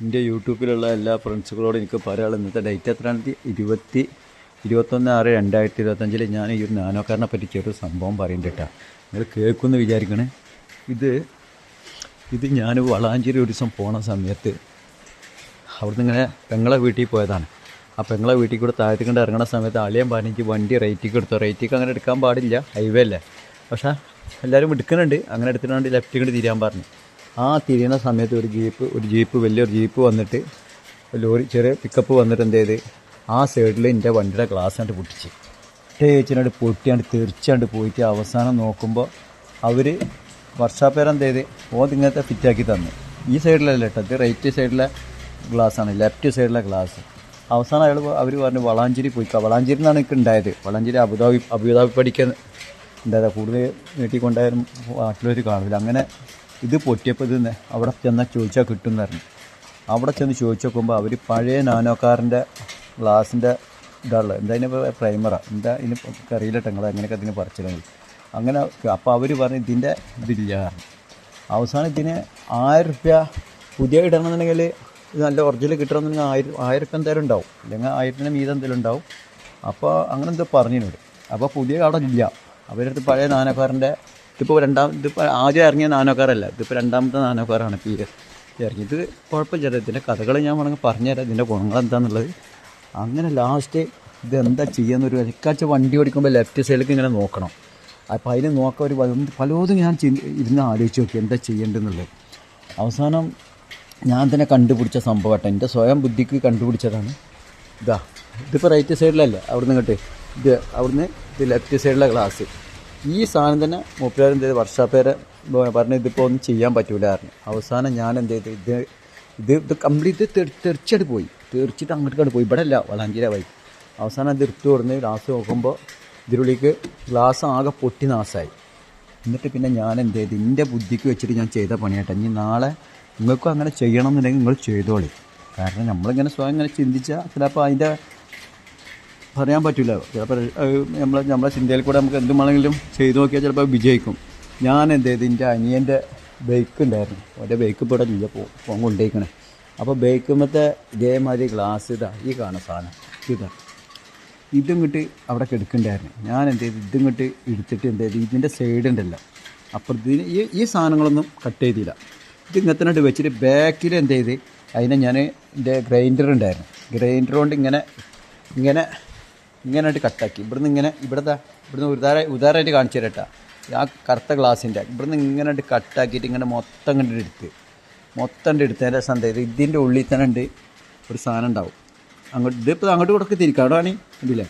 എന്റെ യൂട്യൂബിലുള്ള എല്ലാ ഫ്രണ്ട്സുകളോടും എനിക്ക് പറയാനുള്ളത് ഇന്നത്തെ ഡേറ്റ് എത്രയാണ്? ഇരുപത്തി ഇരുപത്തൊന്ന് ആറ് രണ്ടായിരത്തി ഇരുപത്തഞ്ചിൽ ഞാൻ ഈ ഒരു നാനോക്കാരനെ പറ്റി ചെറിയൊരു സംഭവം പറയുന്നുണ്ട് നിങ്ങൾ കേൾക്കുമെന്ന് വിചാരിക്കണേ. ഇത് ഇത് ഞാൻ വളാഞ്ചേരി ഒരു ദിവസം പോണ സമയത്ത് അവിടുന്ന് ഇങ്ങനെ പെങ്ങളെ വീട്ടിൽ പോയതാണ്. ആ പെങ്ങളെ വീട്ടിൽ കൂടെ താഴത്തേക്ക് കൊണ്ട് ഇറങ്ങുന്ന സമയത്ത് അളിയൻ പറഞ്ഞിട്ട് വണ്ടി റേറ്റിക്ക് എടുത്തു? റേറ്റിക്ക് അങ്ങനെ എടുക്കാൻ പാടില്ല. ഹൈവേ അല്ലേ? പക്ഷേ എല്ലാവരും എടുക്കുന്നുണ്ട് അങ്ങനെ എടുത്തിട്ടുണ്ട് ലെഫ്റ്റ് കൊണ്ട് തിരിയാൻ പറഞ്ഞു ആ തിരിയണ സമയത്ത് ഒരു ജീപ്പ് ഒരു ജീപ്പ് വലിയൊരു ജീപ്പ് വന്നിട്ട് ലോറി ചെറിയ പിക്കപ്പ് വന്നിട്ട് എന്ത് ചെയ്ത്? ആ സൈഡിൽ എന്റെ വണ്ടിയുടെ ഗ്ലാസ് കണ്ട് പൊട്ടിച്ച്. ടേച്ചിനോട് പൊട്ടിയാണ്ട് തെറിച്ചാണ്ട് പോയിട്ട് അവസാനം നോക്കുമ്പോൾ അവർ വർഷാപ്പേരം എന്ത് ചെയ്ത്? ഓ ഇങ്ങനത്തെ ഫിറ്റാക്കി തന്നു. ഈ സൈഡിലല്ല കേട്ടോ ഇത് റൈറ്റ് സൈഡിലെ ഗ്ലാസ്സാണ് ലെഫ്റ്റ് സൈഡിലെ ഗ്ലാസ് അവസാനം അയാൾ അവർ പറഞ്ഞു വളാഞ്ചേരി പോയിക്കാം വളാഞ്ചേരി നിന്നാണ് എനിക്ക് ഉണ്ടായത്. വളാഞ്ചേരി അബുദാബി അബുദാബി പഠിക്കാൻ ഉണ്ടായത്. കൂടുതൽ നീട്ടിക്കൊണ്ടായാലും നാട്ടിലൊരു കാണില്ല അങ്ങനെ ഇത് പൊട്ടിയപ്പോൾ ഇത് അവിടെ ചെന്നാൽ ചോദിച്ചാൽ കിട്ടും എന്ന് പറഞ്ഞു. അവിടെ ചെന്ന് ചോദിച്ചു നോക്കുമ്പോൾ അവർ പഴയ നാനോക്കാറിന്റെ ഗ്ലാസിന്റെ ഇതാണുള്ളത് എന്താ ഇപ്പോൾ പ്രൈമറാണ് എന്താ ഇതിന് അറിയില്ല നിങ്ങൾ എങ്ങനെയൊക്കെ അതിന് പറിച്ചില്ലെങ്കിൽ അങ്ങനെ അപ്പോൾ അവർ പറഞ്ഞു ഇതിന്റെ ഇതില്ല പറഞ്ഞു. അവസാനം ഇതിന് ആയിരം റുപ്യ പുതിയ ഇടണമെന്നുണ്ടെങ്കിൽ ഇത് നല്ല ഒറിജിനൽ കിട്ടണമെന്നുണ്ടെങ്കിൽ ആയിരം ആയിരം റുപ്യ എന്തായാലും ഉണ്ടാവും. അല്ലെങ്കിൽ ആയിരത്തിന് മീതം എന്തെങ്കിലും ഉണ്ടാവും. അപ്പോൾ അങ്ങനെ എന്തോ പറഞ്ഞു അപ്പോൾ പുതിയ അവിടെ ഇല്ല. അവരടുത്ത് പഴയ നാനോക്കാരന്റെ ഇതിപ്പോൾ രണ്ടാം ഇതിപ്പോൾ ആദ്യം ഇറങ്ങിയ നാനോക്കാരല്ല ഇതിപ്പോൾ രണ്ടാമത്തെ നാനോക്കാരാണ് പി എസ് ഇറങ്ങിയത്. കുഴപ്പമില്ല ഇതിന്റെ കഥകൾ ഞാൻ വേണമെങ്കിൽ പറഞ്ഞുതരാം ഇതിന്റെ ഗുണങ്ങൾ എന്താണെന്നുള്ളത് അങ്ങനെ ലാസ്റ്റ് ഇത് എന്താ ചെയ്യാന്നൊരു എനിക്കാച്ച വണ്ടി ഓടിക്കുമ്പോൾ ലെഫ്റ്റ് സൈഡിലേക്ക് ഇങ്ങനെ നോക്കണം. അപ്പോൾ അതിന് നോക്കാൻ ഒരു പലതും ഞാൻ ഇരുന്ന് ആലോചിച്ച് നോക്കി എന്താ ചെയ്യേണ്ടതെന്നുള്ളത്. അവസാനം ഞാൻ തന്നെ കണ്ടുപിടിച്ച സംഭവം കേട്ടോ. എന്റെ സ്വയം ബുദ്ധിക്ക് കണ്ടുപിടിച്ചതാണ്. ഇതാ ഇതിപ്പോൾ റൈറ്റ് സൈഡിലല്ലേ അവിടുന്ന് ഇങ്ങോട്ട്. ഇത് അവിടുന്ന് ഇത് ലെഫ്റ്റ് സൈഡിലെ ഗ്ലാസ് ഈ സാധനം തന്നെ എന്ത് ചെയ്ത്? വർഷാപ്പേരെ പറഞ്ഞ് ഇതിപ്പോൾ ഒന്നും ചെയ്യാൻ പറ്റൂല പറഞ്ഞു. അവസാനം ഞാൻ എന്ത് ചെയ്തു? ഇത് ഇത് ഇത് കംപ്ലീറ്റ് തെറിച്ചിട്ട് പോയി. തെറിച്ചിട്ട് അങ്ങോട്ട് പോയി. ഇവിടെ അല്ല വളാഞ്ചേരി വൈ അവസാനം അത് എടുത്തു കൊടുന്ന് ഗ്ലാസ് നോക്കുമ്പോൾ ഇതിനുള്ളിലേക്ക് ഗ്ലാസ് ആകെ പൊട്ടി നാശമായി എന്നിട്ട് പിന്നെ ഞാൻ എന്ത് ചെയ്തു? എന്റെ ബുദ്ധിക്ക് വെച്ചിട്ട് ഞാൻ ചെയ്ത പണിയാട്ടെ. ഇനി നാളെ നിങ്ങൾക്കും അങ്ങനെ ചെയ്യണം എന്നുണ്ടെങ്കിൽ നിങ്ങൾ ചെയ്തോളി. കാരണം നമ്മളിങ്ങനെ സ്വയം ഇങ്ങനെ ചിന്തിച്ചാൽ ചിലപ്പോൾ അതിന്റെ പറയാൻ പറ്റില്ല ചിലപ്പോൾ നമ്മൾ നമ്മളെ ചിന്തയിൽ കൂടെ നമുക്ക് എന്ത് ചെയ്തു നോക്കിയാൽ ചിലപ്പോൾ വിജയിക്കും. ഞാൻ എന്ത് ചെയ്ത്? എന്റെ അനിയന്റെ ബൈക്ക് ഉണ്ടായിരുന്നു. അവന്റെ ബൈക്ക് ഇവിടെ ഇല്ല. പോകാൻ കൊണ്ടേക്കണേ. അപ്പോൾ ബൈക്കുമ്പത്തെ ഇതേമാതിരി ഗ്ലാസ് ഇതാ ഈ കാണുന്ന സാധനം. ഇത്. ഇതും കിട്ടി അവിടെ കെടുക്കണ്ടായിരുന്നു ഞാൻ എന്ത് ചെയ്തു? കിട്ടി എടുത്തിട്ട് എന്ത് ചെയ്തു? ഇതിന്റെ സൈഡ് ഉണ്ടല്ലോ. അപ്പുറത്തിന് ഈ ഈ സാധനങ്ങളൊന്നും കട്ട് ചെയ്തില്ല. ഇത് ഇങ്ങനത്തെ വെച്ചിട്ട് ബാക്കിൽ എന്ത് ചെയ്ത്? അതിനെ ഞാൻ എന്റെ ഗ്രൈൻഡർ ഉണ്ടായിരുന്നു. ഗ്രൈൻഡർ കൊണ്ട് ഇങ്ങനെ ഇങ്ങനെ ഇങ്ങനെ ആയിട്ട് കട്ടാക്കി ഇവിടുന്ന് ഇങ്ങനെ ഇവിടുത്തെ ഇവിടുന്ന് ഉദാര ഉദാരമായിട്ട് കാണിച്ചു തരട്ടാ ആ കറുത്ത ഗ്ലാസിന്റെ ഇവിടുന്ന് ഇങ്ങനായിട്ട് കട്ടാക്കിയിട്ട് ഇങ്ങനെ മൊത്തം കണ്ടിട്ട് എടുത്ത്. മൊത്തം കണ്ട് എടുത്തതിന്റെ രസം ഇതിന്റെ ഉള്ളിൽ തന്നെ ഉണ്ട് ഒരു സാധനം ഉണ്ടാവും അങ്ങോട്ട് ഇതിപ്പോൾ അങ്ങോട്ട് കൊടുക്കുക തിരിക്കാം. അവിടെ വേണമെങ്കിൽ കണ്ടില്ലേ?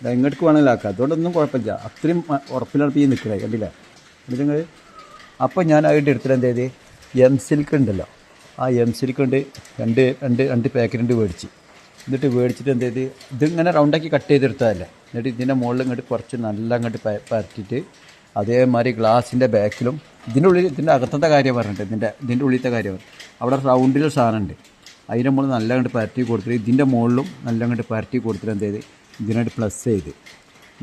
ഇതാ ഇങ്ങോട്ട് വേണമെങ്കിൽ ആക്കാം. അതുകൊണ്ടൊന്നും കുഴപ്പമില്ല. അത്രയും ഉറപ്പിലാണ് ഈ നിൽക്കുന്നത് കണ്ടില്ലേ? നിങ്ങൾ അപ്പോൾ ഞാൻ അതിന്റെ എടുത്തിട്ട് എന്ത് ചെയ്ത്? എം സിൽക്ക് ഉണ്ടല്ലോ ആ എം സിൽക്ക് ഉണ്ട് രണ്ട് രണ്ട് രണ്ട് പാക്കറ്റ് ഉണ്ട് മേടിച്ച്. എന്നിട്ട് മേടിച്ചിട്ട് എന്ത് ചെയ്ത്? ഇതിങ്ങനെ റൗണ്ടാക്കി കട്ട് ചെയ്തെടുത്തതല്ലേ. എന്നിട്ട് ഇതിന്റെ മുകളിൽ ഇങ്ങോട്ട് കുറച്ച് നല്ല അങ്ങോട്ട് പരത്തിയിട്ട് അതേമാതിരി ഗ്ലാസിന്റെ ബാക്കിലും ഇതിന്റെ ഉള്ളിൽ ഇതിന്റെ അകത്തത്തെ കാര്യം പറഞ്ഞിട്ട് ഇതിന്റെ ഇതിന്റെ ഉള്ളിലത്തെ കാര്യം അവിടെ റൗണ്ടിൽ സാധനമുണ്ട്. അതിന്റെ മുകളിൽ നല്ല അങ്ങോട്ട് പരത്തി കൊടുത്തിട്ട് ഇതിന്റെ മുകളിലും നല്ല അങ്ങോട്ട് പരത്തി കൊടുത്തിട്ട് എന്ത് ചെയ്ത്? ഇതിനായിട്ട് പ്ലസ് ചെയ്ത്.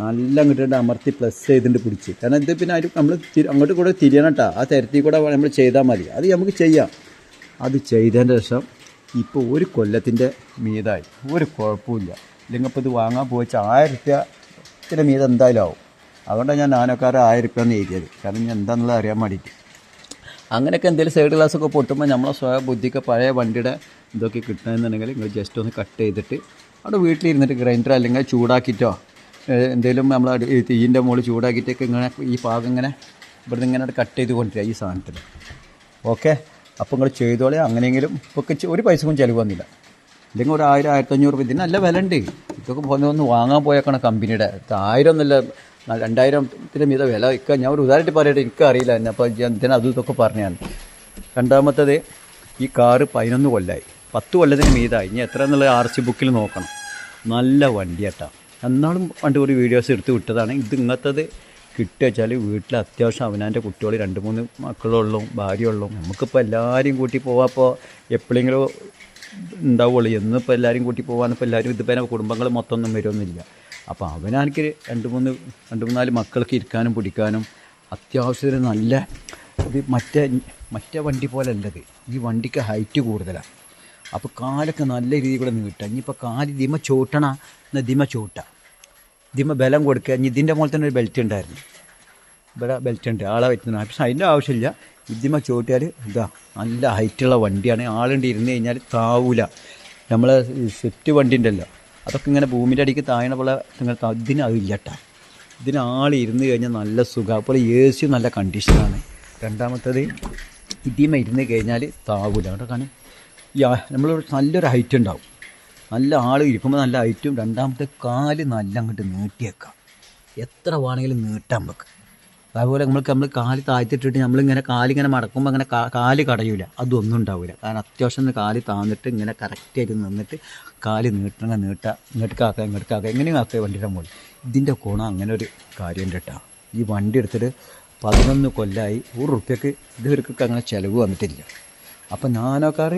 നല്ല അങ്ങോട്ട് അമർത്തി പ്ലസ് ചെയ്തിട്ട് പിടിച്ച്. കാരണം ഇത് പിന്നെ അതിൽ നമ്മൾ അങ്ങോട്ട് കൂടെ തിരിയണം കേട്ടോ ആ തരത്തിൽ കൂടെ നമ്മൾ ചെയ്താൽ മതി. അത് നമുക്ക് ചെയ്യാം. അത് ചെയ്തതിന്റെ ശേഷം ഇപ്പോൾ ഒരു കൊല്ലത്തിന്റെ മീതായി. ഒരു കുഴപ്പമില്ല ഇല്ലെങ്കിൽ ഇപ്പോൾ ഇത് വാങ്ങാൻ പോയിച്ച ആയിരം റുപ്യത്തിന്റെ മീത എന്തായാലും ആവും. അതുകൊണ്ടാണ് ഞാൻ നാനോക്കാരെ ആയിരം റുപ്യ എന്ന് എഴുതിയത്. കാരണം ഞാൻ എന്താണെന്നുള്ളത് അറിയാൻ വേണ്ടിയിട്ട് അങ്ങനെയൊക്കെ എന്തെങ്കിലും സൈഡ് ഗ്ലാസ് ഒക്കെ പൊട്ടുമ്പോൾ നമ്മളെ സ്വയം ബുദ്ധിക്ക് പഴയ വണ്ടിയുടെ ഇതൊക്കെ കിട്ടണമെന്നുണ്ടെങ്കിൽ നിങ്ങൾ ജസ്റ്റ് ഒന്ന് കട്ട് ചെയ്തിട്ട് അവിടെ വീട്ടിലിരുന്നിട്ട് ഗ്രൈൻഡർ അല്ലെങ്കിൽ ചൂടാക്കിയിട്ടോ എന്തെങ്കിലും നമ്മൾ തീയിന്റെ മുകളിൽ ചൂടാക്കിയിട്ടൊക്കെ ഇങ്ങനെ ഈ ഭാഗം ഇങ്ങനെ ഇവിടുന്ന് ഇങ്ങനെ കട്ട് ചെയ്ത് കൊണ്ടിരിക്കുക ഈ സാധനത്തിൽ ഓക്കെ അപ്പോൾ നിങ്ങൾ ചെയ്തോളെ. അങ്ങനെയെങ്കിലും ഇപ്പോൾ ഒരു പൈസക്കും ചിലവ് വന്നില്ല. ഇല്ലെങ്കിൽ ഒരു ആയിരം ആയിരത്തഞ്ഞൂറ് രൂപ ഇതിന് നല്ല വില ഉണ്ട് ഇതൊക്കെ പോകുന്ന ഒന്ന് വാങ്ങാൻ പോയേക്കാണ് കമ്പനിയുടെ ആയിരം എന്നല്ല രണ്ടായിരത്തിന്റെ മീത വില ഇക്ക. ഞാൻ ഒരു ഉദാഹരണം പറയട്ടെ എനിക്ക് അറിയില്ല എന്നെ. അപ്പോൾ ഞാൻ അതും ഇതൊക്കെ പറഞ്ഞാണ്. രണ്ടാമത്തത് ഈ കാറ് പതിനൊന്ന് കൊല്ലമായി പത്ത് കൊല്ലത്തിന് മീതായി. ഇനി എത്ര എന്നുള്ള ആർ സി ബുക്കിൽ നോക്കണം. നല്ല വണ്ടിയാട്ടാ. എന്നാലും പണ്ട് ഒരു വീഡിയോസ് എടുത്ത് വിട്ടതാണ്. ഇത് ഇങ്ങനത്തത് കിട്ടുക വെച്ചാൽ വീട്ടിൽ അത്യാവശ്യം അവനാന്റെ കുട്ടികൾ രണ്ട് മൂന്ന് മക്കളുള്ളൂ ഭാര്യയുള്ളൂ. നമുക്കിപ്പോൾ എല്ലാവരും കൂട്ടി പോവാപ്പോൾ എപ്പോഴെങ്കിലും ഉണ്ടാവുള്ളൂ. എന്നിപ്പോൾ എല്ലാവരും കൂട്ടി പോകാനിപ്പോൾ എല്ലാവരും ഇതിപ്പോൾ കുടുംബങ്ങൾ മൊത്തം ഒന്നും വരുമൊന്നുമില്ല അപ്പോൾ അവനാനിക്ക് രണ്ട് മൂന്ന് രണ്ട് മൂന്നാൽ മക്കൾക്ക് ഇരിക്കാനും പിടിക്കാനും അത്യാവശ്യത്തിന് നല്ല ഇത് മറ്റേ മറ്റേ വണ്ടി പോലെ അല്ലത് ഈ വണ്ടിക്ക് ഹൈറ്റ് കൂടുതലാണ് അപ്പോൾ കാലൊക്കെ നല്ല രീതിയിൽ കൂടെ നീട്ടുക ഇനിയിപ്പോൾ കാൽ ദിമ ചോട്ടണ എന്നാൽ ദിമ ചോട്ട. ദിമ ബലം കൊടുക്കുക. ഇനി ഇതിന്റെ മുകളിൽ തന്നെ ഒരു ബെൽറ്റ് ഉണ്ടായിരുന്നു. ഇവിടെ ബെൽറ്റ് ഉണ്ട്. ആളെ പറ്റുന്ന പക്ഷെ അതിന്റെ ആവശ്യമില്ല. ഇതിമ്മ ചോട്ടിയാൽ ഇതാ നല്ല ഹൈറ്റുള്ള വണ്ടിയാണ്. ആളുണ്ട് ഇരുന്ന് കഴിഞ്ഞാൽ താവൂല. നമ്മളെ സെറ്റ് വണ്ടി ഉണ്ടല്ലോ. അതൊക്കെ ഇങ്ങനെ ഭൂമിന്റെ അടിക്ക് താഴണ പോലെ ഇങ്ങനെ ഇതിന് അതില്ല കേട്ടോ ഇതിന് ഇരുന്ന് കഴിഞ്ഞാൽ നല്ല സുഖം. അപ്പോൾ എ സി നല്ല കണ്ടീഷനാണ് രണ്ടാമത്തത് ഇതിമ ഇരുന്ന് കഴിഞ്ഞാൽ താവൂല. അവിടെ കാണി നമ്മൾ നല്ലൊരു ഹൈറ്റ് ഉണ്ടാവും. നല്ല ആൾ ഇരിക്കുമ്പോൾ നല്ല ഐറ്റും രണ്ടാമത്തെ കാൽ നല്ല അങ്ങോട്ട് നീട്ടിയേക്കാം. എത്ര വേണമെങ്കിലും നീട്ടാൻ നമുക്ക് അതുപോലെ നമ്മൾക്ക് നമ്മൾ കാൽ താഴ്ത്തിട്ടിട്ട് നമ്മളിങ്ങനെ കാലിങ്ങനെ മടക്കുമ്പോൾ അങ്ങനെ കാൽ കടയൂല. അതൊന്നും ഉണ്ടാവില്ല കാരണം അത്യാവശ്യം കാൽ താന്നിട്ട് ഇങ്ങനെ കറക്റ്റായിട്ട് നിന്നിട്ട് കാൽ നീട്ടണ നീട്ടുക ഇങ്ങോട്ട് കാക്ക ഇങ്ങോട്ട് കാക്ക എങ്ങനെയും ആക്കുക വണ്ടിയുടെ മുകളിൽ. ഇതിന്റെ ഗുണം അങ്ങനെ ഒരു കാര്യം കേട്ടോ. ഈ വണ്ടി എടുത്തിട്ട് പതിനൊന്ന് കൊല്ലമായി ഒരു റുപ്യക്ക് ഇതുവരെക്കൊക്കെ അങ്ങനെ ചിലവ് വന്നിട്ടില്ല. അപ്പം നാനോക്കാർ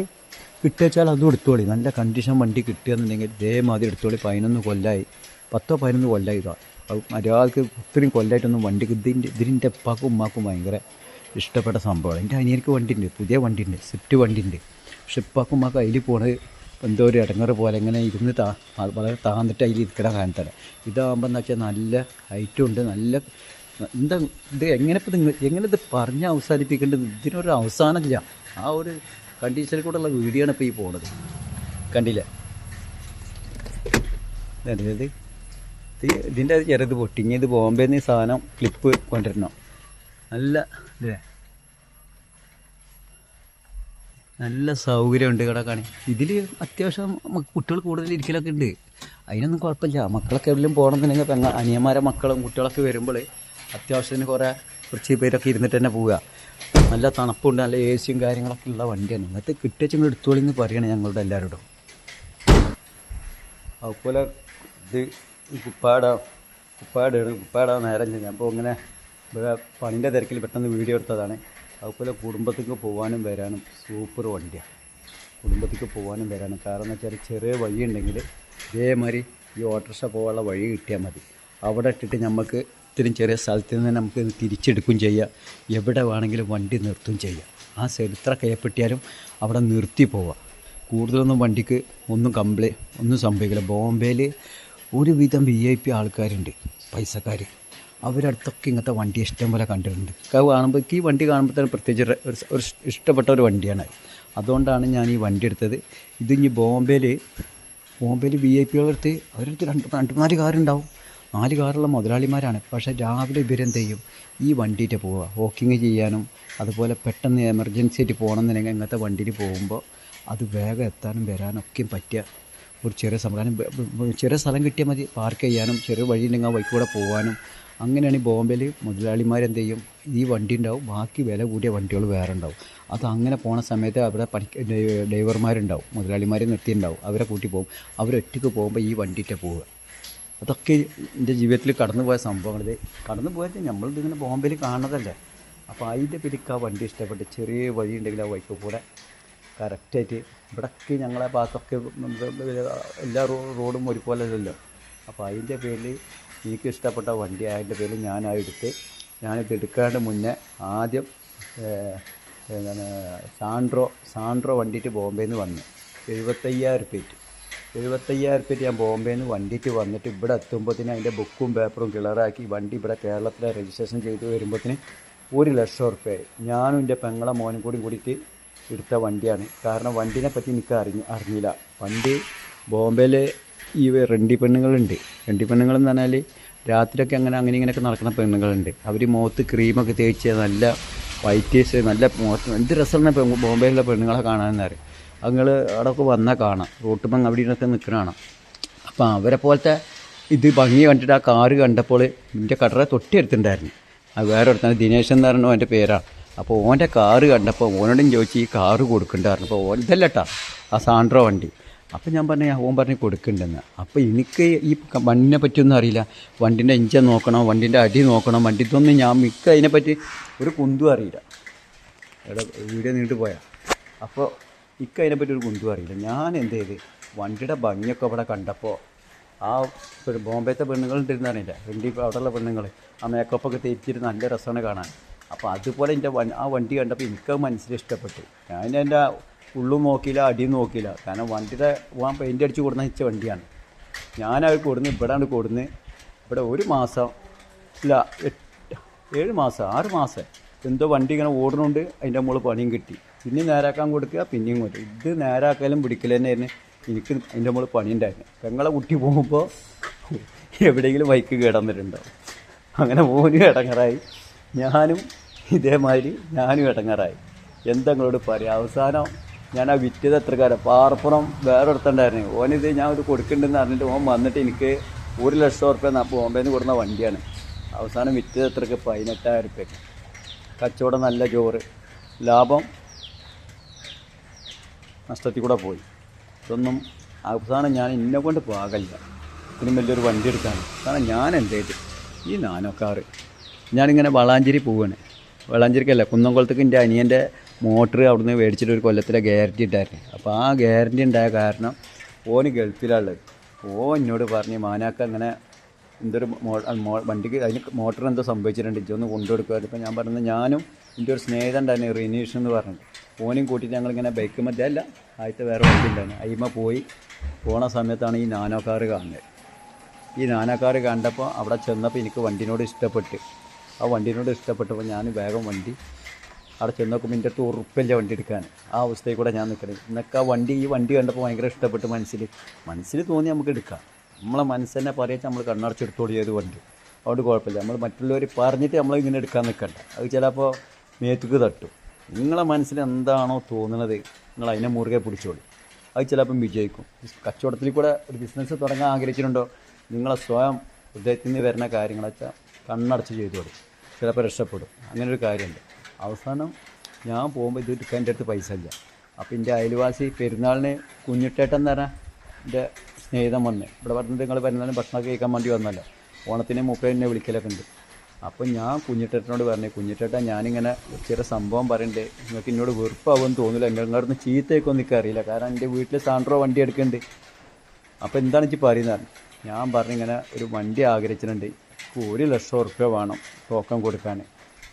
കിട്ടിയാൽ അതും എടുത്തോളി നല്ല കണ്ടീഷൻ വണ്ടി കിട്ടുകയെന്നുണ്ടെങ്കിൽ ഇതേമാതിരി എടുത്തോളി പതിനൊന്ന് കൊല്ലമായി പത്തോ പതിനൊന്ന് കൊല്ലമായി ഇതാ. മര്യാദയ്ക്ക് ഒത്തിരി കൊല്ലമായിട്ടൊന്നും വണ്ടിക്ക് ഇതിന്റെ ഇതിന്റെ ഉപ്പാക്കും ഉമ്മാക്കും ഭയങ്കര ഇഷ്ടപ്പെട്ട സംഭവമാണ്. എന്റെ അനിയർക്ക് വണ്ടി ഉണ്ട് പുതിയ വണ്ടി ഉണ്ട് സ്വിഫ്റ്റ് വണ്ടി ഉണ്ട് പക്ഷെ ഉപ്പാക്കും ഉമ്മാക്കും അതിൽ പോണത് എന്തോ ഒരു ഇടങ്ങറ് പോലെ ഇങ്ങനെ ഇരുന്ന് താ വളരെ താന്നിട്ട് അതിൽ ഇരിക്കണ കാലത്തല്ല ഇതാകുമ്പോൾ എന്ന് വെച്ചാൽ നല്ല ഹൈറ്റും ഉണ്ട്. നല്ല എന്താ ഇത് എങ്ങനെ ഇപ്പം നിങ്ങൾ എങ്ങനെ ഇത് പറഞ്ഞ് അവസാനിപ്പിക്കേണ്ടത്? ഇതിനൊരു അവസാനമില്ല. ആ ഒരു കണ്ടീഷനിൽ കൂടെയുള്ള വീഡിയോ ആണ് ഇപ്പോൾ ഈ പോണത്. കണ്ടില്ലേ? അതായത് ഇത് ഇതിന്റെ ചെറുത് പൊട്ടിങ്ങി ഇത് ബോംബെ നിന്ന് സാധനം ക്ലിപ്പ് കൊണ്ടുവരണം. നല്ല അല്ലേ നല്ല സൗകര്യമുണ്ട് ഇവിടെ കാണി. ഇതിൽ അത്യാവശ്യം കുട്ടികൾ കൂടുതൽ ഇരിക്കലൊക്കെ ഉണ്ട്. അതിനൊന്നും കുഴപ്പമില്ല. മക്കളൊക്കെ എവിടെയും പോകണമെന്നുണ്ടെങ്കിൽ പെങ്ങ അനിയന്മാരെ മക്കളും കുട്ടികളൊക്കെ വരുമ്പോൾ അത്യാവശ്യത്തിന് കുറേ കുറച്ച് പേരൊക്കെ ഇരുന്നിട്ട് തന്നെ പോവുക. നല്ല തണുപ്പുണ്ട് നല്ല എ സിയും കാര്യങ്ങളൊക്കെ ഉള്ള വണ്ടിയാണ്. ഇന്നത്തെ കിട്ടിയച്ചങ്ങൾ എടുത്തോളി എടുത്തോളിന്ന് പറയണം ഞങ്ങളുടെ എല്ലാവരോടും അതുപോലെ ഇത് കുപ്പാട കുപ്പാടാണ് കുപ്പാട നേരം ചെയ്യാം അപ്പോൾ ഇങ്ങനെ ഇവിടെ പണിന്റെ തിരക്കിൽ പെട്ടെന്ന് വീഡിയോ എടുത്തതാണ്. അതുപോലെ കുടുംബത്തേക്ക് പോകാനും വരാനും സൂപ്പർ വണ്ടിയാണ് കുടുംബത്തേക്ക് പോകാനും വരാനും. കാരണം എന്ന് വെച്ചാൽ ചെറിയ വഴി ഉണ്ടെങ്കിൽ ഇതേമാതിരി ഈ ഓട്ടോറിക്ഷ പോകാനുള്ള വഴി കിട്ടിയാൽ മതി. അവിടെ ഇട്ടിട്ട് നമുക്ക് ഇത്രയും ചെറിയ സ്ഥലത്ത് നിന്ന് നമുക്ക് തിരിച്ചെടുക്കുകയും ചെയ്യാം. എവിടെ വേണമെങ്കിലും വണ്ടി നിർത്തുകയും ചെയ്യാം. ആ സൈഡ് ഇത്ര കയപ്പെട്ടിയാലും അവിടെ നിർത്തി പോവാം. കൂടുതലൊന്നും വണ്ടിക്ക് ഒന്നും കംപ്ലൈ ഒന്നും സംഭവിക്കില്ല. ബോംബെയിൽ ഒരുവിധം വി ഐ പി ആൾക്കാരുണ്ട് പൈസക്കാർ അവരടുത്തൊക്കെ ഇങ്ങനത്തെ വണ്ടി ഇഷ്ടം പോലെ കണ്ടിട്ടുണ്ട് കാണുമ്പോൾ ഈ വണ്ടി കാണുമ്പോൾ തന്നെ പ്രത്യേകിച്ച് ഒരു- ഇഷ്ടപ്പെട്ട ഒരു വണ്ടിയാണ്. അതുകൊണ്ടാണ് ഞാൻ ഈ വണ്ടി എടുത്തത്. ഇത് ഇനി ബോംബെയിൽ ബോംബെയിൽ വി ഐ പികളടുത്ത് അവരടുത്ത് രണ്ട് രണ്ട് നാല് കാറുണ്ടാവും നാല് കാറുള്ള മുതലാളിമാരാണ്. പക്ഷേ രാവിലെ ഇവരെന്ത് ചെയ്യും ഈ വണ്ടിയിട്ട് പോവുക. വോക്കിങ് ചെയ്യാനും അതുപോലെ പെട്ടെന്ന് എമർജൻസി ആയിട്ട് പോകണമെന്നുണ്ടെങ്കിൽ ഇങ്ങനത്തെ വണ്ടിയിൽ പോകുമ്പോൾ അത് വേഗം എത്താനും വരാനും ഒക്കെ പറ്റിയ ഒരു ചെറിയ സംവിധാനം ചെറിയ സ്ഥലം കിട്ടിയാൽ മതി. പാർക്ക് ചെയ്യാനും ചെറിയ വഴി ഉണ്ടെങ്കിൽ ആ വഴിക്കൂടെ പോകാനും അങ്ങനെയാണ് ഈ ബോംബെയിൽ മുതലാളിമാരെന്ത് ചെയ്യും ഈ വണ്ടി ഉണ്ടാവും. ബാക്കി വില കൂടിയ വണ്ടികൾ വേറെ ഉണ്ടാവും. അത് അങ്ങനെ പോണ സമയത്ത് അവിടെ പണി ഡ്രൈ- ഡ്രൈവർമാരുണ്ടാവും മുതലാളിമാരെ നിർത്തിയിട്ടുണ്ടാവും. അവരെ കൂട്ടി പോകും. അവരൊറ്റയ്ക്ക് പോകുമ്പോൾ ഈ വണ്ടിയിട്ട് പോവുക. അതൊക്കെ എന്റെ ജീവിതത്തിൽ കടന്നുപോയ പോയ സംഭവങ്ങളിത് കടന്നു പോയത് നമ്മളിതിങ്ങനെ ബോംബെയിൽ കാണുന്നതല്ലേ? അപ്പോൾ അതിന്റെ പിടിക്ക് ആ വണ്ടി ഇഷ്ടപ്പെട്ട് ചെറിയ വഴി ഉണ്ടെങ്കിൽ ആ വഴിക്ക് കൂടെ കറക്റ്റായിട്ട് ഇവിടൊക്കെ ഞങ്ങളെ ഭാഗത്തൊക്കെ എല്ലാ റോഡും ഒരുപോലെ അല്ലല്ലോ. അപ്പോൾ അതിന്റെ പേരിൽ എനിക്ക് ഇഷ്ടപ്പെട്ട വണ്ടി അതിന്റെ പേരിൽ ഞാൻ ആ എടുത്ത് ഞാനിത് എടുക്കാണ്ട് മുന്നേ ആദ്യം എന്താണ് സാൻഡ്രോ സാൻഡ്രോ വണ്ടിയിട്ട് ബോംബെയിൽ നിന്ന് വന്നു. എഴുപത്തയ്യായിരം റുപ്യറ്റ് എഴുപത്തയ്യായിരം റുപ്യറ്റ് ഞാൻ ബോംബെയിൽ നിന്ന് വണ്ടിക്ക് വന്നിട്ട് ഇവിടെ എത്തുമ്പോഴത്തേന് അതിന്റെ ബുക്കും പേപ്പറും ക്ലിയറാക്കി വണ്ടി ഇവിടെ കേരളത്തിലെ രജിസ്ട്രേഷൻ ചെയ്ത് വരുമ്പോഴത്തേന് ഒരു ലക്ഷം റുപ്യ ഞാനും എന്റെ പെങ്ങളെ മോനും കൂടി കൂടിയിട്ട് എടുത്ത വണ്ടിയാണ്. കാരണം വണ്ടിനെ പറ്റി എനിക്ക് അറിഞ്ഞ് അറിഞ്ഞില്ല. വണ്ടി ബോംബെയിൽ ഈ റെണ്ടി പെണ്ണുങ്ങളുണ്ട്. റെണ്ടി പെണ്ണുങ്ങൾ എന്ന് പറഞ്ഞാൽ രാത്രിയൊക്കെ അങ്ങനെ അങ്ങനെ ഇങ്ങനെയൊക്കെ നടക്കുന്ന പെണ്ണുങ്ങളുണ്ട്. അവർ മുഖത്ത് ക്രീമൊക്കെ തേച്ച് നല്ല വൈറ്റേഴ്സ് നല്ല മുഖത്ത് എന്ത് രസമാണ് പെൺ ബോംബെയിലുള്ള പെണ്ണുങ്ങളെ കാണാനെന്നറിയും നിങ്ങൾ അവിടെയൊക്കെ വന്നാൽ കാണാം. റോട്ടുമ്പം അവിടെ ഇരുന്നൊക്കെ നിൽക്കണ കാണാം. അപ്പോൾ അവരെ പോലത്തെ ഇത് ഭംഗി കണ്ടിട്ട് ആ കാറ് കണ്ടപ്പോൾ എന്റെ കടറെ തൊട്ടിയെടുത്തിട്ടുണ്ടായിരുന്നു അത് വേറെ ഒരുത്താണ് ദിനേശ് എന്ന് പറഞ്ഞു എന്റെ പേരാണ് അപ്പോൾ ഓന്റെ കാറ് കണ്ടപ്പോൾ ഓനോടും ചോദിച്ചു ഈ കാറ് കൊടുക്കണ്ടായിരുന്നു. അപ്പോൾ ഓൻ ഇതല്ലട്ടാ. ആ സാൻഡ്രോ വണ്ടി. അപ്പോൾ ഞാൻ പറഞ്ഞു "ആ, ഓൻ പറഞ്ഞ് കൊടുക്കണ്ടെന്ന്. അപ്പോൾ എനിക്ക് ഈ വണ്ടിനെ പറ്റിയൊന്നും അറിയില്ല. വണ്ടിന്റെ എഞ്ചിൻ നോക്കണം വണ്ടിന്റെ അടി നോക്കണം വണ്ടി ഇതൊന്നും ഞാൻ മിക്ക അതിനെപ്പറ്റി ഒരു കുന്തും അറിയില്ല. എടാ വീഡിയോ നീണ്ടു പോയാൽ അപ്പോൾ ഇക്ക അതിനെപ്പറ്റി ഒരു ഗുണ്ടും അറിയില്ല. ഞാൻ എന്ത് ചെയ്ത്? വണ്ടിയുടെ ഭംഗിയൊക്കെ ഇവിടെ കണ്ടപ്പോൾ ആ ബോംബെത്തെ പെണ്ണുങ്ങൾ ഉണ്ടായിരുന്നറിയില്ല വണ്ടി അവിടെയുള്ള പെണ്ണുങ്ങൾ. ആ മേക്കപ്പൊക്കെ തേച്ചിട്ട് നല്ല രസമാണ് കാണാൻ. അപ്പോൾ അതുപോലെ എന്റെ ആ വണ്ടി കണ്ടപ്പോൾ എനിക്ക് മനസ്സിൽ ഇഷ്ടപ്പെട്ടു. ഞാൻ എന്റെ ഉള്ളും നോക്കിയില്ല അടിയും നോക്കിയില്ല. കാരണം വണ്ടിയുടെ പോകാൻ പെയിന്റ് അടിച്ച് കൊടുന്ന വെച്ച വണ്ടിയാണ്. ഞാനത് കൊടുന്ന് ഇവിടെയാണ് കൊടുന്ന്. ഇവിടെ ഒരു മാസം ഇല്ല ഏഴ് മാസം ആറ് മാസം എന്തോ വണ്ടി ഇങ്ങനെ ഓടുന്നുണ്ട്. അതിന്റെ മുകളിൽ പണിയും കിട്ടി. പിന്നെ നേരാക്കാൻ കൊടുക്കുക പിന്നെയും കൊടുക്കുക. ഇത് നേരാക്കലും പിടിക്കൽ തന്നെയായിരുന്നു. എനിക്ക് എന്റെ മുകളിൽ പണിയുണ്ടായിരുന്നു. പെങ്ങളെ കുട്ടി പോകുമ്പോൾ എവിടെയെങ്കിലും ബൈക്ക് കേടന്നിട്ടുണ്ടാവും അങ്ങനെ മോനും ഇടങ്ങറായി. ഞാനും ഇതേമാതിരി ഞാനും ഇടങ്ങറായി. എന്തെങ്കിലോട് പറയാം? അവസാനം ഞാൻ ആ വിറ്റത് എത്ര കാലം പാർപ്പുറം വേറെ എടുത്തുണ്ടായിരുന്നു ഓനിത് ഞാൻ ഒരു കൊടുക്കുന്നുണ്ടെന്ന് അറിഞ്ഞിട്ട് ഓൻ വന്നിട്ട് എനിക്ക് ഒരു ലക്ഷം ഉറുപ്പ്യ ബോംബെയിൽ നിന്ന് കൊടുക്കുന്ന വണ്ടിയാണ്. അവസാനം വിറ്റത് എത്രക്ക്? പതിനെട്ടായിരം ഉറുപ്പ്യക്ക്. കച്ചവടം നല്ല ചോറ്. ലാഭം നഷ്ടത്തിൽ കൂടെ പോയി. ഇതൊന്നും അവസാനം ഞാൻ ഇന്നെ കൊണ്ട് പാകല്ല. ഇതിനും വലിയൊരു വണ്ടി എടുക്കാൻ. കാരണം ഞാൻ എന്ത് ഈ നാനോ ഞാനിങ്ങനെ വളാഞ്ചേരി പോവുകയാണ് വളാഞ്ചേരിക്കല്ല കുന്നംകുളത്തേക്ക് എന്റെ അനിയന്റെ മോട്ടർ അവിടുന്ന് മേടിച്ചിട്ട് ഒരു കൊല്ലത്തിലെ ഗ്യാരണ്ടി ഉണ്ടായിരുന്നു അപ്പോൾ ആ ഗ്യാരണ്ടി ഉണ്ടായ കാരണം ഓന് ഗൾഫിലാണുള്ളത് ഓ എന്നോട് പറഞ്ഞ് മാനാക്ക അങ്ങനെ എന്തൊരു മോ വണ്ടിക്ക് അതിന് മോട്ടർ എന്തോ സംഭവിച്ചിട്ടുണ്ട്. ഇതൊന്ന് കൊണ്ടുകൊടുക്കുമായിരുന്നു ഇപ്പോൾ ഞാൻ പറഞ്ഞത് ഞാനും എന്റെ ഒരു സ്നേഹിതൻ ഉണ്ടായിരുന്നു റിനീഷ് എന്ന് പറഞ്ഞിട്ട്. ഓനെയും കൂട്ടിയിട്ട് ഞങ്ങളിങ്ങനെ ബൈക്ക് മധ്യ അല്ല ആദ്യത്തെ വേറെ വണ്ടി ഉണ്ടായിരുന്നു. അയിമ പോയി. പോണ സമയത്താണ് ഈ നാനോ കാണുന്നത്. ഈ നാനോ കണ്ടപ്പോൾ അവിടെ ചെന്നപ്പോൾ എനിക്ക് വണ്ടിനോട് ഇഷ്ടപ്പെട്ട്. ആ വണ്ടിനോട് ഇഷ്ടപ്പെട്ടപ്പോൾ ഞാൻ വേഗം വണ്ടി അവിടെ ചെന്ന് നോക്കുമ്പോൾ എന്റെ അടുത്ത് ഉറപ്പില്ല വണ്ടി എടുക്കാൻ ആ അവസ്ഥയിൽ കൂടെ ഞാൻ നിൽക്കണേ എന്നൊക്കെ ആ വണ്ടി ഈ വണ്ടി കണ്ടപ്പോൾ ഭയങ്കര ഇഷ്ടപ്പെട്ട് മനസ്സിൽ മനസ്സിൽ തോന്നി നമുക്ക് എടുക്കാം. നമ്മളെ മനസ്സെന്നെ പറയാച്ച നമ്മൾ കണ്ണടച്ചെടുത്തോളി ചെയ്ത് വണ്ടി. അതുകൊണ്ട് കുഴപ്പമില്ല. നമ്മൾ മറ്റുള്ളവർ പറഞ്ഞിട്ട് നമ്മളിങ്ങനെ എടുക്കാൻ നിൽക്കണ്ട അത് ചിലപ്പോൾ മേത്തുക്ക് തട്ടും. നിങ്ങളെ മനസ്സിൽ എന്താണോ തോന്നുന്നത് നിങ്ങൾ അതിനെ മുറുകെ പിടിച്ചോളി. അത് ചിലപ്പം വിജയിക്കും. കച്ചവടത്തിൽ കൂടെ ഒരു ബിസിനസ് തുടങ്ങാൻ ആഗ്രഹിച്ചിട്ടുണ്ടോ? നിങ്ങളെ സ്വയം ഹൃദയത്തിൽ നിന്ന് വരുന്ന കാര്യങ്ങളൊക്കെ കണ്ണടച്ച് ചെയ്തോളി ചിലപ്പോൾ രക്ഷപ്പെടും. അങ്ങനെ ഒരു കാര്യമുണ്ട്. അവസാനം ഞാൻ പോകുമ്പോൾ ഇത് എടുക്കാൻ എന്റെ അടുത്ത് പൈസ ഇല്ല. അപ്പോൾ എന്റെ അയൽവാസി പെരുന്നാളിന് കുഞ്ഞിട്ടേട്ടൻ പറഞ്ഞാൽ എന്റെ സ്നേഹിതം വന്ന്. ഇവിടെ പറഞ്ഞിട്ട് നിങ്ങൾ പെരുന്നാളിന് ഭക്ഷണം കഴിക്കാൻ വേണ്ടി വന്നല്ലോ. ഓണത്തിന് മുപ്പതിനെ വിളിക്കലൊക്കെ ഉണ്ട്. അപ്പോൾ ഞാൻ കുഞ്ഞിട്ടേട്ടനോട് പറഞ്ഞു കുഞ്ഞിട്ടേട്ട ഞാനിങ്ങനെ ചെറിയ സംഭവം പറയണ്ടേ. നിങ്ങൾക്ക് എന്നോട് വെറുപ്പാവുമെന്ന് തോന്നില്ല എന്റെ അടുത്ത് ചീത്തയൊക്കെ നിൽക്കാൻ അറിയില്ല. കാരണം എന്റെ വീട്ടിൽ സാൻഡ്രോ വണ്ടി എടുക്കുന്നുണ്ട്. അപ്പോൾ എന്താണ് ഇച്ചി പറയുന്നത്? ഞാൻ പറഞ്ഞിങ്ങനെ ഒരു വണ്ടി ആഗ്രഹിച്ചിട്ടുണ്ട്. ഒരു ലക്ഷം ഉറുപ്പ്യ വേണം ടോക്കൺ കൊടുക്കാൻ.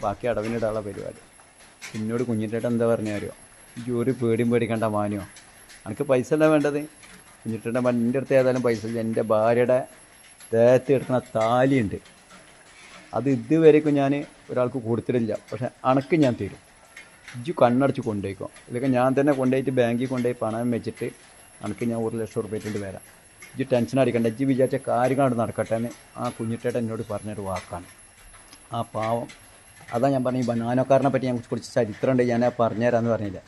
ബാക്കി അടവിനിടാനുള്ള പരിപാടി. എന്നോട് കുഞ്ഞിട്ടേട്ട എന്താ പറഞ്ഞു അറിയോ? ഈ ഒരു പേടിയും പേടിക്കണ്ട മാനിയോ? എനിക്ക് പൈസ അല്ല വേണ്ടത്? കുഞ്ഞിട്ടേട്ടൻ പറഞ്ഞു എന്റെ അടുത്ത് ഏതായാലും പൈസ ഇല്ല. എന്റെ ഭാര്യയുടെ ദേഹത്ത് എടുക്കുന്ന താലിയുണ്ട്. അത് ഇതുവരേക്കും ഞാൻ ഒരാൾക്ക് കൊടുത്തിട്ടില്ല. പക്ഷെ അണക്ക് ഞാൻ തരും. ഇജ്ജ് കണ്ണടച്ച് കൊണ്ടുപോയിക്കോ ഇതൊക്കെ ഞാൻ തന്നെ കൊണ്ടുപോയിട്ട് ബാങ്കിൽ കൊണ്ടുപോയി പണം വെച്ചിട്ട് അണക്ക് ഞാൻ ഒരു ലക്ഷം ഉറുപ്പ്യ ഇട്ടിട്ട് വരാം. ഇജ്ജ് ടെൻഷൻ അടിക്കണ്ട. ഇജ്ജ് വിചാരിച്ച കാര്യങ്ങളാണ് നടക്കട്ടെ എന്ന് ആ കുഞ്ഞിട്ടേട്ട എന്നോട് പറഞ്ഞൊരു വാക്കാണ്. ആ പാവം. അതാ ഞാൻ പറഞ്ഞു ഈ ബനാനോക്കാരനെ പറ്റി ഞാൻ കുറച്ച് ചരിത്രമുണ്ട്. ഞാൻ പറഞ്ഞുതരാമെന്ന് പറഞ്ഞില്ല.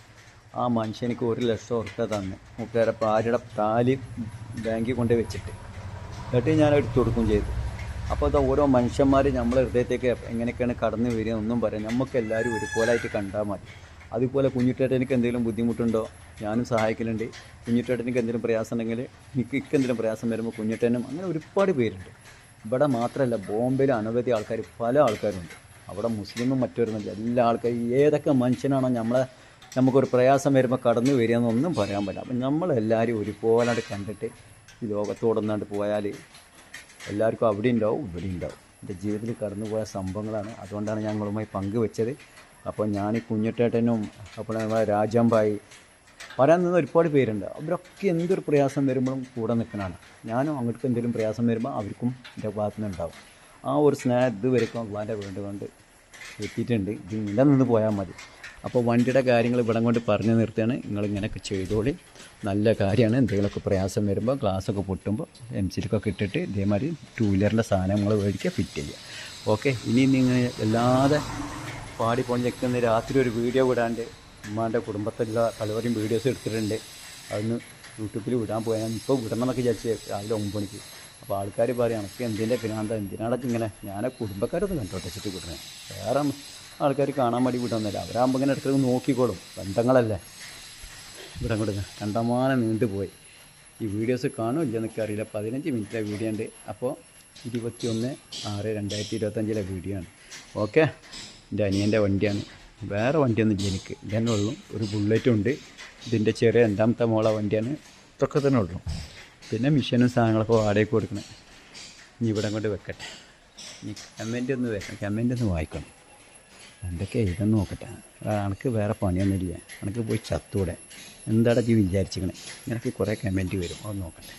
ആ മനുഷ്യനിക്ക് ഒരു ലക്ഷം ഉറുപ്പ്യ തന്നെ. മുപ്പേരെ ഭാര്യയുടെ താലി ബാങ്കിൽ കൊണ്ട് വെച്ചിട്ട്. എന്നിട്ട് ഞാൻ എടുത്തു കൊടുക്കുകയും ചെയ്തു. അപ്പോൾ അത് ഓരോ മനുഷ്യന്മാർ നമ്മളെ ഹൃദയത്തേക്ക് എങ്ങനെയൊക്കെയാണ് കടന്നു വരിക ഒന്നും പറയാം നമുക്ക് എല്ലാവരും ഒരുപോലായിട്ട് കണ്ടാൽ മതി. അതുപോലെ കുഞ്ഞിട്ടേട്ടനിക്ക് എന്തെങ്കിലും ബുദ്ധിമുട്ടുണ്ടോ? ഞാനും സഹായിക്കലുണ്ട്. കുഞ്ഞിട്ടേട്ടനിക്ക് എന്തെങ്കിലും പ്രയാസം ഉണ്ടെങ്കിൽ എനിക്ക് എന്തെങ്കിലും പ്രയാസം വരുമ്പോൾ കുഞ്ഞിട്ടേനും അങ്ങനെ ഒരുപാട് പേരുണ്ട്. ഇവിടെ മാത്രമല്ല ബോംബെയിൽ അനവധി ആൾക്കാർ പല ആൾക്കാരുണ്ട്. അവിടെ മുസ്ലിമും മറ്റൊരുന്നില്ല എല്ലാ ആൾക്കാരും ഏതൊക്കെ മനുഷ്യനാണോ നമ്മളെ നമുക്കൊരു പ്രയാസം വരുമ്പോൾ കടന്നു വരിക എന്നൊന്നും പറയാൻ പറ്റില്ല. അപ്പം നമ്മളെല്ലാവരും ഒരുപോലെ കണ്ടിട്ട് ഈ ലോകത്തോടൊന്നാണ്ട് പോയാൽ എല്ലാവർക്കും അവിടെ ഉണ്ടാവും ഇവിടെ ഉണ്ടാവും. എന്റെ ജീവിതത്തിൽ കടന്നുപോയ സംഭവങ്ങളാണ്. അതുകൊണ്ടാണ് ഞങ്ങളുമായി പങ്കുവെച്ചത്. അപ്പോൾ ഞാൻ ഈ കുഞ്ഞിട്ടേട്ടനും അപ്പോൾ നമ്മളെ രാജാമ്പായി പറയാൻ നിന്ന് ഒരുപാട് പേരുണ്ട്. അവരൊക്കെ എന്തൊരു പ്രയാസം വരുമ്പോഴും കൂടെ നിൽക്കണതാണ് ഞാനും അങ്ങോട്ട് എന്തെങ്കിലും പ്രയാസം വരുമ്പോൾ അവർക്കും എന്റെ ഭാഗത്തു നിന്നുണ്ടാവും ആ ഒരു സ്നേഹം ഇതുവരെക്കും അള്ളാന്റെ വേണ്ടുകൊണ്ട് എത്തിയിട്ടുണ്ട്. ഇത് നിലനിന്ന് പോയാൽ മതി. അപ്പോൾ വണ്ടിയുടെ കാര്യങ്ങൾ ഇവിടം കൊണ്ട് പറഞ്ഞു നിർത്തുകയാണ്. നിങ്ങളിങ്ങനെയൊക്കെ ചെയ്തോളി. നല്ല കാര്യമാണ്. എന്തെങ്കിലുമൊക്കെ പ്രയാസം വരുമ്പോൾ ഗ്ലാസ്സൊക്കെ പൊട്ടുമ്പോൾ എം സിലൊക്കെ ഇട്ടിട്ട് ഇതേമാതിരി ടൂ വീലറിന്റെ സാധനങ്ങൾ മേടിക്കുക ഫിറ്റ് ചെയ്യുക. ഓക്കെ ഇനി നിങ്ങൾ അല്ലാതെ പാടി നിൽക്കുന്ന രാത്രി ഒരു വീഡിയോ വിടാണ്ട് ഉമ്മാന്റെ കുടുംബത്തിലുള്ള പലവരും വീഡിയോസ് എടുത്തിട്ടുണ്ട്. അതൊന്ന് യൂട്യൂബിൽ വിടാൻ പോയാൽ ഇപ്പോൾ വിടണം എന്നൊക്കെ വിചാരിച്ച് രാവിലെ ഒമ്പത് മണിക്ക്. അപ്പോൾ ആൾക്കാർ പറയും എനിക്ക് എന്തിന്റെ പിന്നാന്ത എന്തിനാടൊക്കെ ഇങ്ങനെ? ഞാൻ കുടുംബക്കാരൊന്നും കണ്ടോട്ടെ വിടണേ. വേറെ ആൾക്കാർ കാണാൻ വേണ്ടി വിടുന്നില്ല. അവരാകുമ്പോൾ ഇങ്ങനെ എടുത്ത് നോക്കിക്കോളും. ബന്ധങ്ങളല്ലേ. ഇവിടെ അങ്ങോട്ട് കണ്ടമാനം നീണ്ടുപോയി ഈ വീഡിയോസ് കാണും ഇല്ലെന്ന് അറിയില്ല. പതിനഞ്ച് മിനിറ്റിലെ വീഡിയോ ഉണ്ട്. അപ്പോൾ ഇരുപത്തി ഒന്ന് ആറ് രണ്ടായിരത്തി ഇരുപത്തഞ്ചിലെ വീഡിയോ ആണ്. ഓക്കെ? എന്റെ അനിയന്റെ വണ്ടിയാണ്. വേറെ വണ്ടിയൊന്നും ഇല്ല എനിക്ക്. ഇതന്നെ ഉള്ളൂ. ഒരു ബുള്ളറ്റും ഉണ്ട്. ഇതിന്റെ ചെറിയ രണ്ടാമത്തെ മോള വണ്ടിയാണ്. ഇതൊക്കെ തന്നെ ഉള്ളൂ. പിന്നെ മിഷനും സാധനങ്ങളൊക്കെ വാടകയ്ക്ക് കൊടുക്കണം. ഇനി ഇവിടെ കൊണ്ട് വെക്കട്ടെ. ഇനി കമന്റ് ഒന്ന് വെക്കണം കമന്റ് ഒന്ന് വായിക്കണം. എന്തൊക്കെ എഴുതാൻ നോക്കട്ടെ. അനക്ക് വേറെ പണിയൊന്നുമില്ല. അനക്ക് പോയി ചത്തൂടെ. എന്താടാ ജീ വിചാരിച്ചിക്കണേ നിനക്ക് കുറേ കമന്റ് വരും. അത് നോക്കട്ടെ.